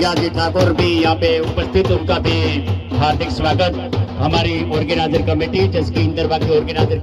विराजी ठाकुर भी यहाँ पे उपस्थित उनका भी हार्दिक स्वागत। हमारी ऑर्गेनाइजर कमेटी जिसकी इंदरबा की ऑर्गेनाइजर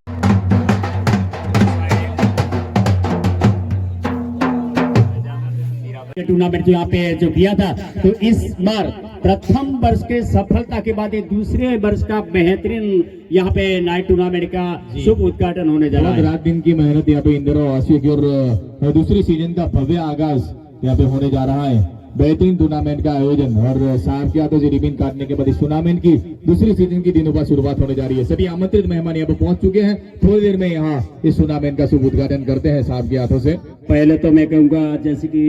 टूर्नामेंट जो यहाँ पे जो किया था तो इस बार प्रथम वर्ष के सफलता के बाद दूसरे वर्ष का बेहतरीन यहाँ पे नाइट टूर्नामेंट का शुभ उद्घाटन होने जा रहा है। रात दिन की मेहनत यहाँ पे इंदिरा वासियों की और दूसरी सीज़न का भव्य आगाज़ यहाँ पे होने जा रहा है। बेहतरीन टूर्नामेंट का आयोजन और साहब के हाथों से रिबिन काटने के बाद इस टूर्नामेंट की दूसरी सीज़न की दिनों का शुरुआत होने जा रही है। सभी आमंत्रित मेहमान यहाँ पे पहुँच चुके हैं। थोड़ी देर में यहाँ इस टूर्नामेंट का शुभ उद्घाटन करते हैं साहब के हाथों से। पहले तो मैं कहूँगा जैसे की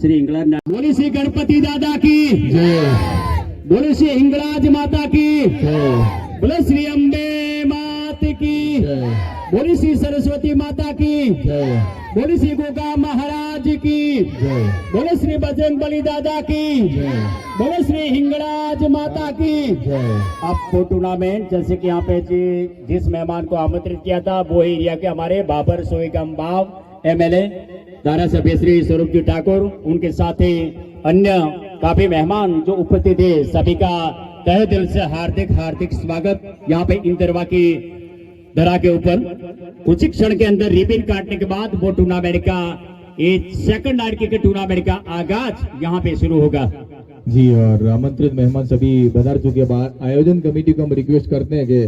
श्री इंग्लैंड बोली श्री गणपति दादा की। जय। बोले श्री हिंगराज माता की। बोले श्री अम्बे मात की। बोली श्री सरस्वती माता की। बोली श्री गोगा महाराज की। बोले श्री बजरंग बली दादा की। बोले श्री हिंगराज माता की। अब वो टूर्नामेंट जैसे कि यहाँ पे जिस मेहमान को आमंत्रित किया था, वो एरिया के हमारे बाबर सोईगम बाव एमएलए धारा सभ्य श्री स्वरूप जी ठाकुर, उनके साथ ही अन्य काफ़ी मेहमान जो उपस्थित थे, सभी का तहे दिल से हार्दिक हार्दिक स्वागत। यहाँ पे इंदरवा की धरा के ऊपर कुछ ही क्षण के अंदर रिबिन काटने के बाद वो टूर्नामेंट का एक सेकंड नाइट के टूर्नामेंट का आगाज यहाँ पे शुरू होगा जी और आमंत्रित मेहमान सभी पधार चुके बाद आयोजन कमेटी को हम रिक्वेस्ट करते हैं कि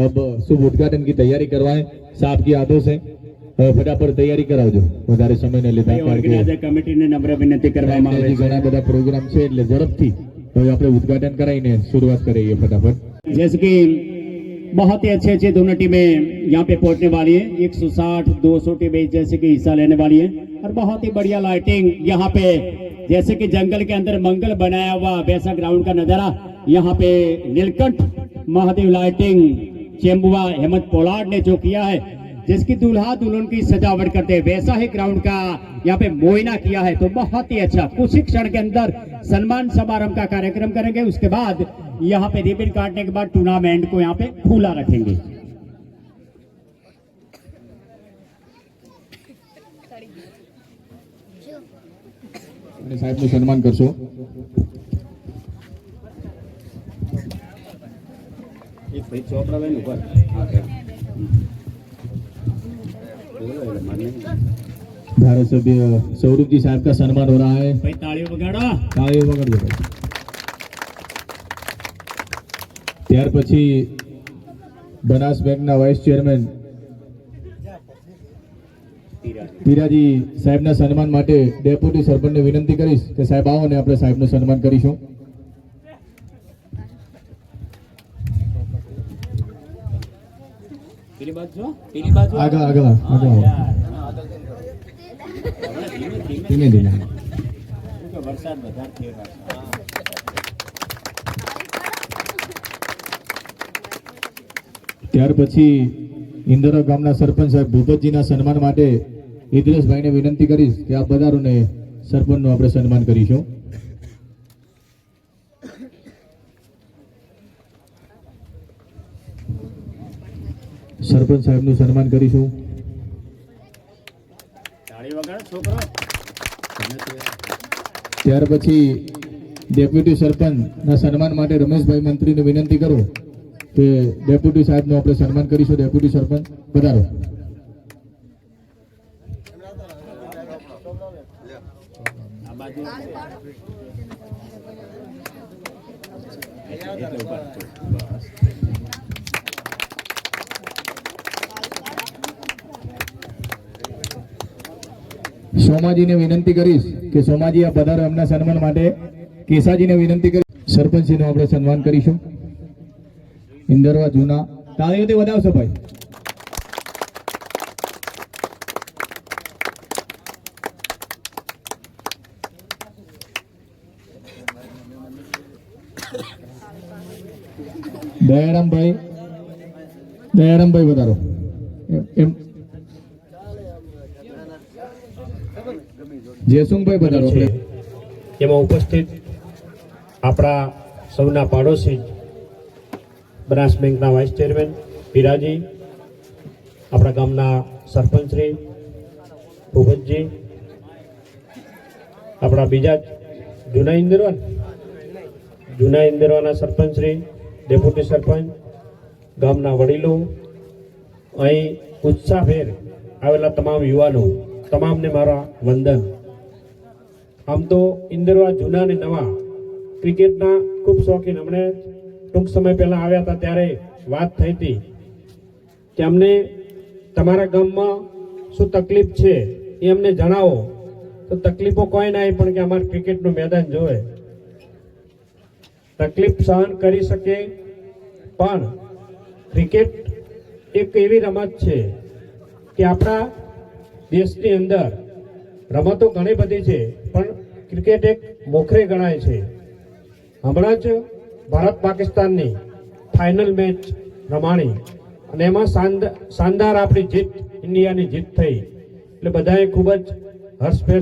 अब शुभ उद्घाटन की तैयारी करवाएं साहब की यादों से અ, ફટાફટ તૈયારી કરાવજો વધારે સમય ન લેતા કારણ કે ઓર્ગેનાઇઝર કમિટીને નમ્ર વિનંતી કરવામાં આવે હજી છે ઘણા બધા પ્રોગ્રામ છે એટલે ઝડપથી હવે આપણે ઉદ્ઘાટન કરાવીને શરૂઆત કરીએ ફટાફટ जैसे कि बहुत ही अच्छे अच्छे दोनों टीमें यहाँ पे पहुँचने वाली है। 160 200 टीमें जैसे कि हिस्सा लेने वाली है। और बहुत ही बढ़िया लाइटिंग यहाँ पे, जैसे कि जंगल के अंदर मंगल बनाया हुआ वैसा ग्राउंड का नज़ारा यहाँ पे नीलकंठ महादेव लाइटिंग चेम्बुआ हेमंत पोलाड ने जो किया है, जिसकी दूल्हा दुल्हन की सजावट करते हैं, वैसा ही ग्राउंड का यहाँ पे मोइना किया है। तो बहुत ही अच्छा कुछ ही क्षण के अंदर सम्मान समारंभ का कार्यक्रम करेंगे। उसके बाद यहाँ पे रिबिन काटने के बाद टूर्नामेंट को यहाँ पे खुला रखेंगे અને સાહેબનું સન્માન કરશો धारासभ्य सौरभ जी साहब का सम्मान हो रहा है भाई तालियों बगाड़ो તાળીઓ વગાડજો ભાઈ. ત્યાર પછી બનાસ બેંકના વાઇસ ચેરમેન પીરાજી સાહેબના સન્માન માટે ડેપ્યુટી સરપંચને વિનંતી કરીશ કે સાહેબ આવો ને આપણે સાહેબનું સન્માન કરીશું. આગળ આગળ આગળ ધીમે ધીમે. વરસાદ વધારે થઈ રહ્યો ત્યાર પછી ઇન્દોરા ગામના સરપંચ સાહેબ ભૂપતજીના સન્માન માટે ઇદ્રેશભાઈને વિનંતી કરીશ કે આ બધારોને સરપંચનું આપણે સન્માન કરીશું. સરપંચ સાહેબનું સન્માન કરીશું. ત્યાર પછી ડેપ્યુટી સરપંચના સન્માન માટે રમેશભાઈ મંત્રીને વિનંતી કરું. કે ડેપ્યુટી સાહેબનું આપણે સન્માન કરીશું. ડેપ્યુટી સરપંચ પધારો સોમાજીને વિનંતી કરીશ કે સોમાજી આ પધારો એમના સન્માન માટે. કેસાજીને વિનંતી કરી સરપંચજીનું આપણે સન્માન કરીશું. ઇન્દરવા જૂના તાળીઓથી વધાવશો ભાઈ દયારામભાઈ દયારામભાઈ વધારો એમ- જયસુંગભાઈ વધારો એમાં ઉપસ્થિત આપણા સૌના પાડોશી બનાસ બેંકના વાઇસ ચેરમેન પીરાજી આપણા ગામના સરપંચશ્રી ભૂપતજી, આપણા બીજા જૂના ઇન્દિરવાન, જૂના ઇન્દિરવાના સરપંચશ્રી, ડેપ્યુટી સરપંચ, ગામના વડીલો, અહીં ઉત્સાહભેર આવેલા તમામ યુવાનો, તમામને મારા વંદન. આમ તો ઇન્દિરવા જૂના અને નવા, ક્રિકેટના ખૂબ શોખીન હમણે ટૂંક સમય પહેલા આવ્યા હતા ત્યારે વાત થઈ હતી કે અમને તમારા ગામમાં શું તકલીફ છે એ અમને જણાવો. તો તકલીફો કોઈ ના પણ કે અમારે ક્રિકેટનું મેદાન જોવે. તકલીફ સહન કરી શકે, પણ ક્રિકેટ એક એવી રમત છે કે આપણા દેશની અંદર રમતો ઘણી બધી છે, પણ ક્રિકેટ એક મોખરે ગણાય છે. હમણાં જ ભારત પાકિસ્તાનની ફાઇનલ મેચ રમાણી. અને એમાં શાનદ- શાનદાર આપણી જીત, ઇન્ડિયાની જીત થઈ. એટલે બધાએ ખૂબ જ હર્ષભેર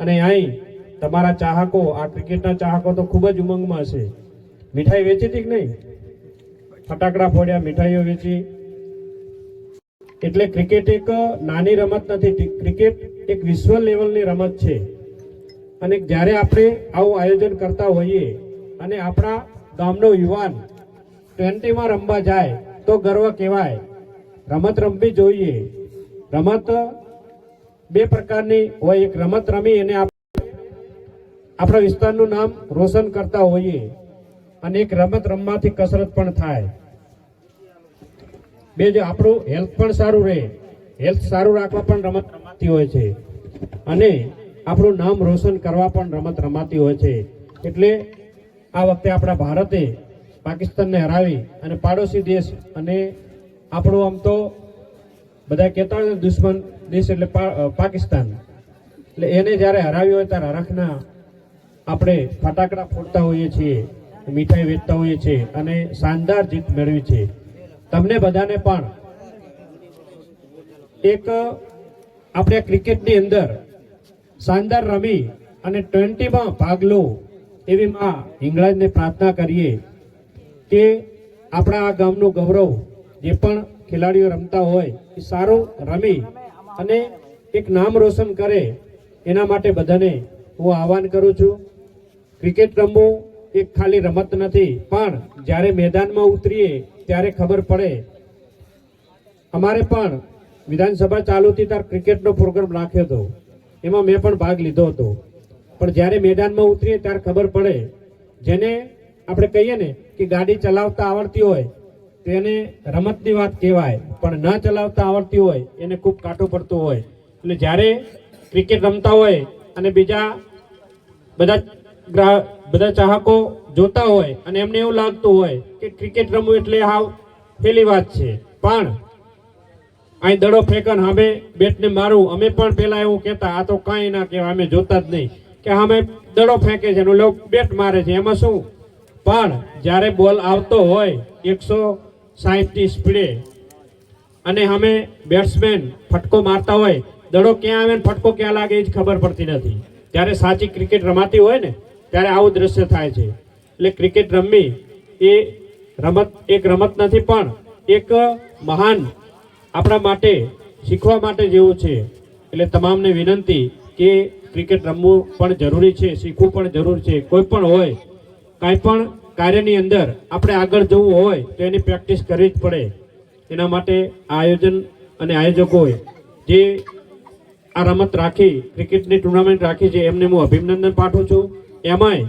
અને અહીં તમારા ચાહકો, આ ક્રિકેટના ચાહકો તો ખૂબ જ ઉમંગમાં હશે. મીઠાઈ વેચી હતી કે નહીં? ફટાકડા ફોડ્યા, મીઠાઈઓ વેચી. એટલે ક્રિકેટ એક નાની રમત નથી ક્રિકેટ એક વિશ્વ લેવલની રમત છે. અને જ્યારે આપણે આવું આયોજન કરતા હોઈએ અને આપણા ગામનો યુવાન, ટ્વેન્ટીમાં રમવા જાય તો ગર્વ કહેવાય. રમત રમવી જોઈએ. રમત બે પ્રકારની હોય. એક રમત રમી એને આપણે વિસ્તારનું નામ રોશન કરતા હોઈએ અને એક રમત રમવાથી કસરત પણ થાય. બે જે આપણું હેલ્થ પણ સારું રહે. હેલ્થ સારું રાખવા પણ રમત રમાતી હોય છે. અને આપણું નામ રોશન કરવા પણ રમત રમાતી હોય છે. એટલે આ વખતે આપણા ભારતે પાકિસ્તાનને હરાવી અને પાડોશી દેશ અને આપણું આમ તો બધા કહેતા હોય દુશ્મન દેશ એટલે પાકિસ્તાન. એટલે એને જ્યારે હરાવી હોય ત્યારે હરખના આપણે ફટાકડા ફોડતા હોઈએ છીએ, મીઠાઈ વેચતા હોઈએ છીએ અને શાનદાર જીત મેળવી છે. તમને બધાને પણ એક, આપણે ક્રિકેટની અંદર શાનદાર રમી અને ટ્વેન્ટીમાં ભાગ લો એવી માં હિંગળાજને પ્રાર્થના કરીએ કે આપણા આ ગામનું ગૌરવ જે પણ ખેલાડીઓ રમતા હોય એ સારું રમી અને એક નામ રોશન કરે એના માટે બધાને હું આહવાન કરું છું. ક્રિકેટ રમવું એક ખાલી રમત નથી, પણ જ્યારે મેદાનમાં ઉતરીએ ત્યારે ખબર પડે. અમારે પણ વિધાનસભા ચાલુથી ત્યારે ક્રિકેટનો પ્રોગ્રામ રાખ્યો હતો. એમાં મેં પણ ભાગ લીધો હતો. પણ જ્યારે મેદાનમાં ઉતરીએ ત્યારે ખબર પડે. જેને આપણે કહીએ ને કે ગાડી ચલાવતા આવડતી હોય, તેને રમતની વાત કહેવાય. પણ ન ચલાવતા આવડતી હોય, એને ખૂબ કાંટો પડતું હોય. એટલે જ્યારે ક્રિકેટ રમતા હોય અને બીજા બધા બધા ચાહકો જોતા હોય અને એમને એવું લાગતું હોય કે ક્રિકેટ રમવું એટલે હાવ પેલી વાત છે. પણ અહીં દડો ફેંકન અમે બેટને મારું, અમે પણ પહેલાં એવું કહેતા, આ તો કાંઈ ના કહેવાય, અમે જોતા જ નહીં. કે અમે દડો ફેંકે છે લોકો બેટ મારે છે. એમાં શું? પણ જ્યારે બોલ આવતો હોય એકસો સાહીઠની સ્પીડે અને અમે બેટ્સમેન ફટકો મારતા હોય, દડો ક્યાં આવે ને ફટકો ક્યાં લાગે એ જ ખબર પડતી નથી. ત્યારે સાચી ક્રિકેટ રમાતી હોય ને, ત્યારે આવું દ્રશ્ય થાય છે. એટલે ક્રિકેટ રમવી એ રમત, એક રમત નથી, પણ એક મહાન આપણા માટે, શીખવા માટે જેવું છે. એટલે તમામને વિનંતી કે ક્રિકેટ રમવું પણ જરૂરી છે, શીખવું પણ જરૂર છે. કોઈ પણ હોય, કાંઈ પણ કાર્યની અંદર આપણે આગળ જવું હોય, તો એની પ્રેક્ટિસ કરવી જ પડે. એના માટે આયોજન અને આયોજકોએ જે આ રમત રાખી, ક્રિકેટની ટુર્નામેન્ટ રાખી છે, એમને હું અભિનંદન પાઠવું છું. એમાંય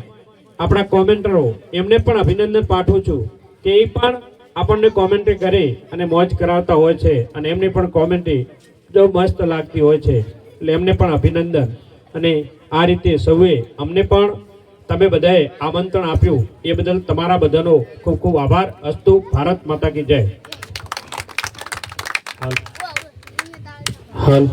આપણા કોમેન્ટરો એમને પણ અભિનંદન પાઠવું છું કે એ પણ આપણને કોમેન્ટ્રી કરે અને મોજ કરાવતા હોય છે અને એમને પણ કોમેન્ટ્રી જો મસ્ત લાગતી હોય છે. એટલે એમને પણ અભિનંદન. અને આ રીતે સૌએ અમને પણ તમે બધાએ આમંત્રણ આપ્યું. એ બદલ તમારા બધાનો ખૂબ ખૂબ આભાર. અસ્તુ ભારત માતા કી જય. હાલ.